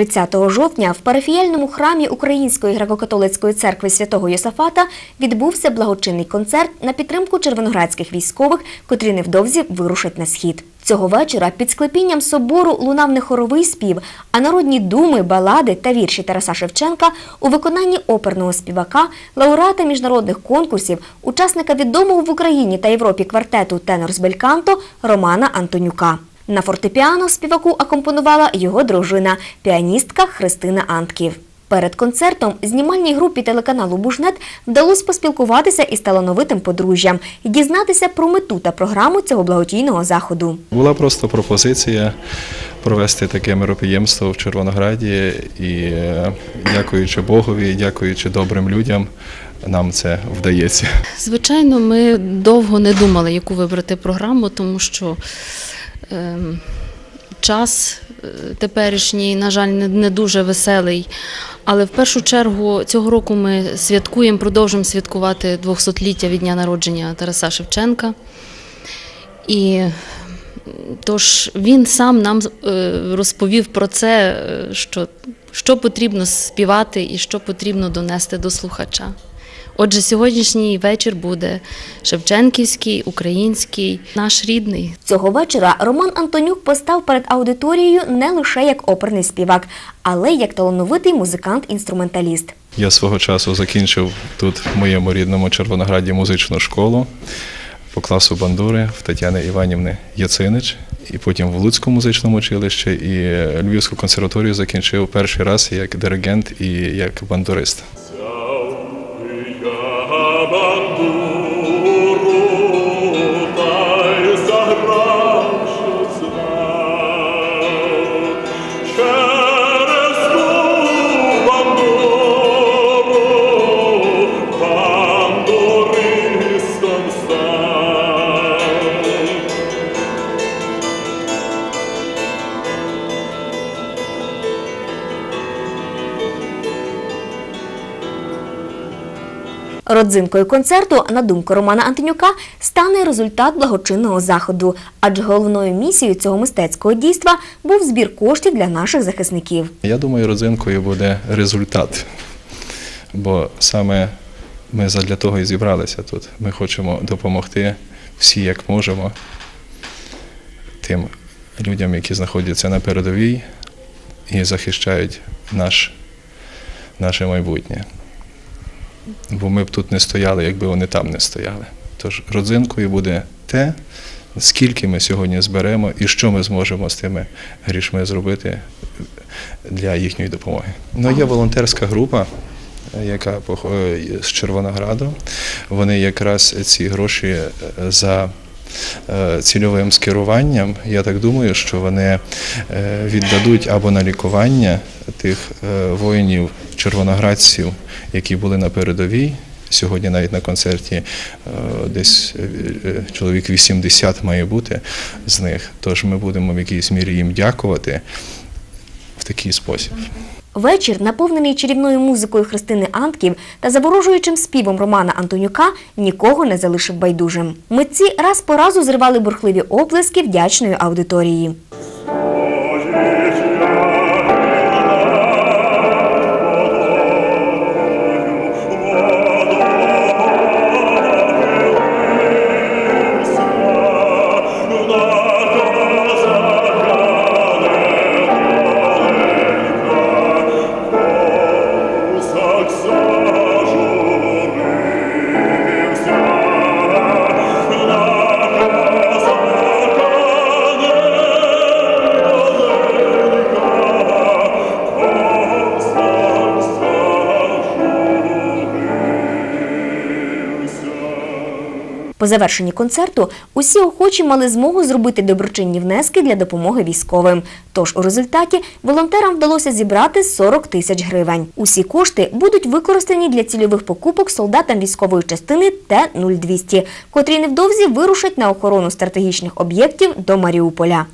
30 жовтня в парафіяльному храмі Української греко-католицької церкви святого Йосафата відбувся благочинний концерт на підтримку червоноградських військових, котрі невдовзі вирушать на схід. Цього вечора під склепінням собору лунав не хоровий спів, а народні думи, балади та вірші Тараса Шевченка у виконанні оперного співака, лауреата міжнародних конкурсів, учасника відомого в Україні та Європі квартету тенор з бельканто Романа Антонюка. На фортепіано співаку акомпонувала його дружина, піаністка Христина Антків. Перед концертом знімальній групі телеканалу Бужнет вдалося поспілкуватися із талановитим подружжям і дізнатися про мету та програму цього благодійного заходу. Була просто пропозиція провести таке мероприємство в Червонограді, і е, дякуючи Богові, дякуючи добрим людям, нам це вдається. Звичайно, ми довго не думали, яку вибрати програму, тому що час е, теперішній, на жаль, не, дуже веселий. Але в першу чергу цього року ми святкуємо, продовжуємо святкувати 200-ліття від дня народження Тараса Шевченка. І тож він сам нам е, розповів про це, е, що, що потрібно співати і що потрібно донести до слухача. Отже, сьогоднішній вечір буде Шевченківський, український, наш рідний. Цього вечора Роман Антонюк постав перед аудиторією не лише як оперний співак, але й як талановитий музикант-інструменталіст. Я свого часу закінчив тут в моєму рідному Червонограді музичну школу по класу бандури в Тетяни Іванівни Яцинич, і потім в Луцькому музичному училищі і Львівську консерваторію закінчив перший раз як диригент і як бандурист. Родзинкою концерту, на думку Романа Антонюка, стане результат благочинного заходу, адже головною місією цього мистецького дійства був збір коштів для наших захисників. Я думаю, родзинкою буде результат. Бо саме ми задля того і зібралися тут. Ми хочемо допомогти всі, як можемо, тим людям, які знаходяться на передовій і захищають наш, наше майбутнє. Бо ми б тут не стояли, якби вони там не стояли. Тож родзинкою буде те, скільки ми сьогодні зберемо і що ми зможемо з тими грішми зробити для їхньої допомоги. Ну, є волонтерська група, яка пох- з Червонограду. Вони якраз ці гроші е, за е, цільовим скеруванням, я так думаю, що вони е, віддадуть або на лікування тих е, воїнів червоноградців, які були на передовій. Сьогодні навіть на концерті е, десь е, е, чоловік 80 має бути з них. Тож ми будемо в якійсь мірі їм дякувати в такий спосіб. Вечір, наповнений чарівною музикою Христини Антків та заворожуючим співом Романа Антонюка, нікого не залишив байдужим. Митці раз по разу зривали бурхливі оплески вдячної аудиторії. По завершенні концерту усі охочі мали змогу зробити доброчинні внески для допомоги військовим. Тож у результаті волонтерам вдалося зібрати 40 тисяч гривень. Усі кошти будуть використані для цільових покупок солдатам військової частини Т-0200, котрі невдовзі вирушать на охорону стратегічних об'єктів до Маріуполя.